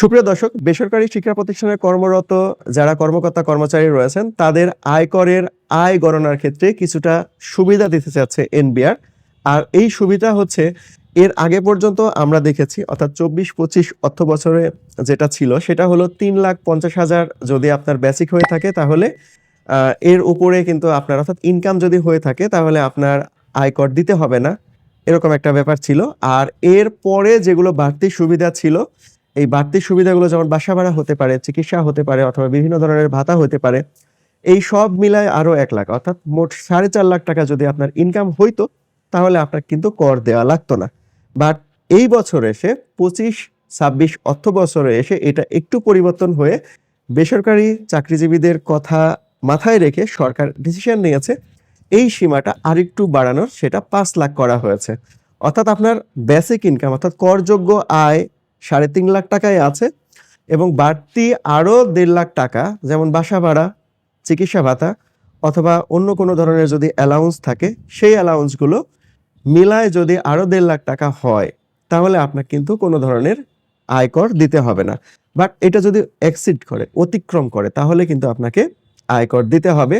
সুপ্রিয় দর্শক, বেসরকারি শিক্ষা প্রতিষ্ঠানে কর্মরত যারা কর্মকর্তা কর্মচারী রয়েছেন, তাদের আয়করের আয় গণনার ক্ষেত্রে কিছুটা সুবিধা দিতে চাচ্ছে এনবিআর। আর এই সুবিধা হচ্ছে, এর আগে পর্যন্ত আমরা দেখেছি, অর্থাৎ চব্বিশ পঁচিশ অর্থ বছরে যেটা ছিল, সেটা হলো তিন লাখ পঞ্চাশ হাজার যদি আপনার বেসিক হয়ে থাকে, তাহলে এর উপরে কিন্তু আপনার, অর্থাৎ ইনকাম যদি হয়ে থাকে, তাহলে আপনার আয়কর দিতে হবে না। এরকম একটা ব্যাপার ছিল। আর এর পরে যেগুলো বাড়তি সুবিধা ছিল এই বাড়তি সুবিধাগুলো যেমন বাসা ভাড়া হতে পারে, চিকিৎসা হতে পারে অথবা বিভিন্ন ধরনের ভাতা হতে পারে, এই সব মিলায় আরও এক লাখ, অর্থাৎ মোট সাড়ে চার লাখ টাকা যদি আপনার ইনকাম হইতো, তাহলে আপনার কিন্তু কর দেওয়া লাগতো না। বাট এই বছর এসে পঁচিশ, ছাব্বিশ অর্থ বছরে এসে এটা একটু পরিবর্তন হয়ে বেসরকারি চাকরিজীবীদের কথা মাথায় রেখে সরকার ডিসিশন নিয়েছে, এই সীমাটা আরেকটু বাড়ানোর, সেটা পাঁচ লাখ করা হয়েছে। অর্থাৎ আপনার বেসিক ইনকাম অর্থাৎ করযোগ্য আয় সাড়ে তিন লাখ টাকায় আছে এবং বাড়তি আরও দেড় লাখ টাকা, যেমন বাসা ভাড়া, চিকিৎসা ভাতা অথবা অন্য কোনো ধরনের যদি অ্যালাউন্স থাকে, সেই অ্যালাউন্সগুলো মিলায় যদি আরও দেড় লাখ টাকা হয়, তাহলে আপনার কিন্তু কোনো ধরনের আয়কর দিতে হবে না। বাট এটা যদি এক্সিড করে, অতিক্রম করে, তাহলে কিন্তু আপনাকে আয়কর দিতে হবে।